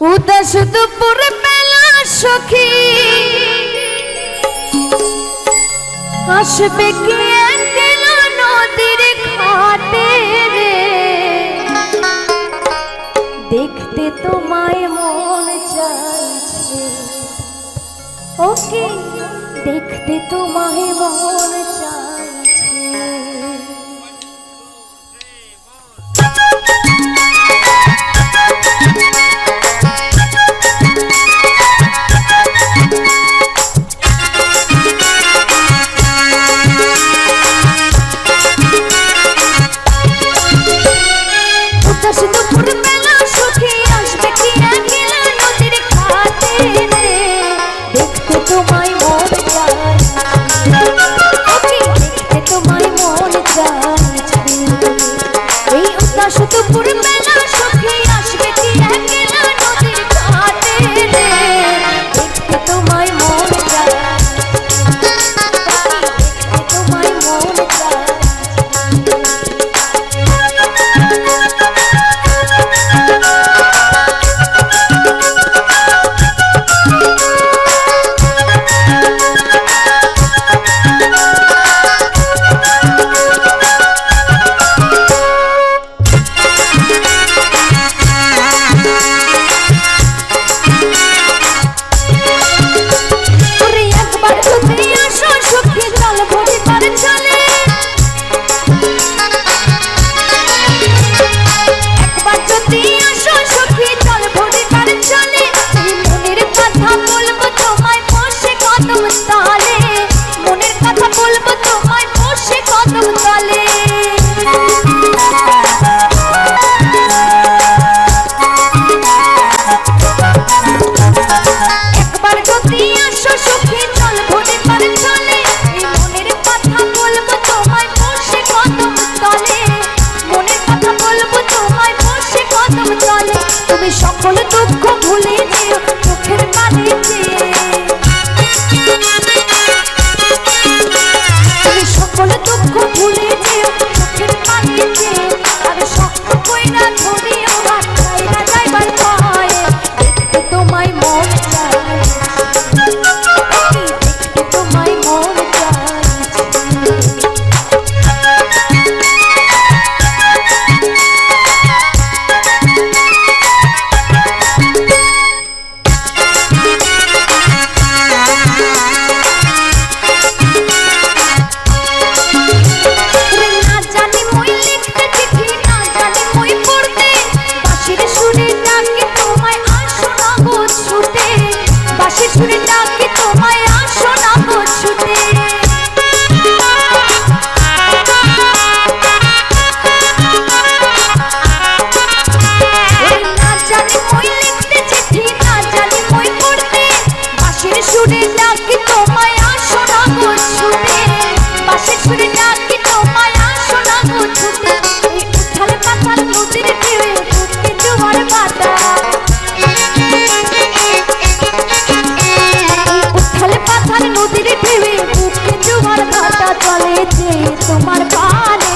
উদাস দুপুর বেলা সখী। আসবে কি গেল নদীর ঘাটে রে? দেখতে তোমায় মন চাইছে। ওকে দেখতে তোমায় মন চাইছে you সুরে ডাকি তোমায় আসো না গো ছুটে পাশে সুরে ডাকি তোমায় আসো না গো ছুটে উঠাল পাতাল নদীর ঢেউয়ে ঘুরতে জোয়ার বাতা উঠাল পাতাল নদীর ঢেউয়ে ঘুরতে জোয়ার বাতা চলে যে তোমার পারে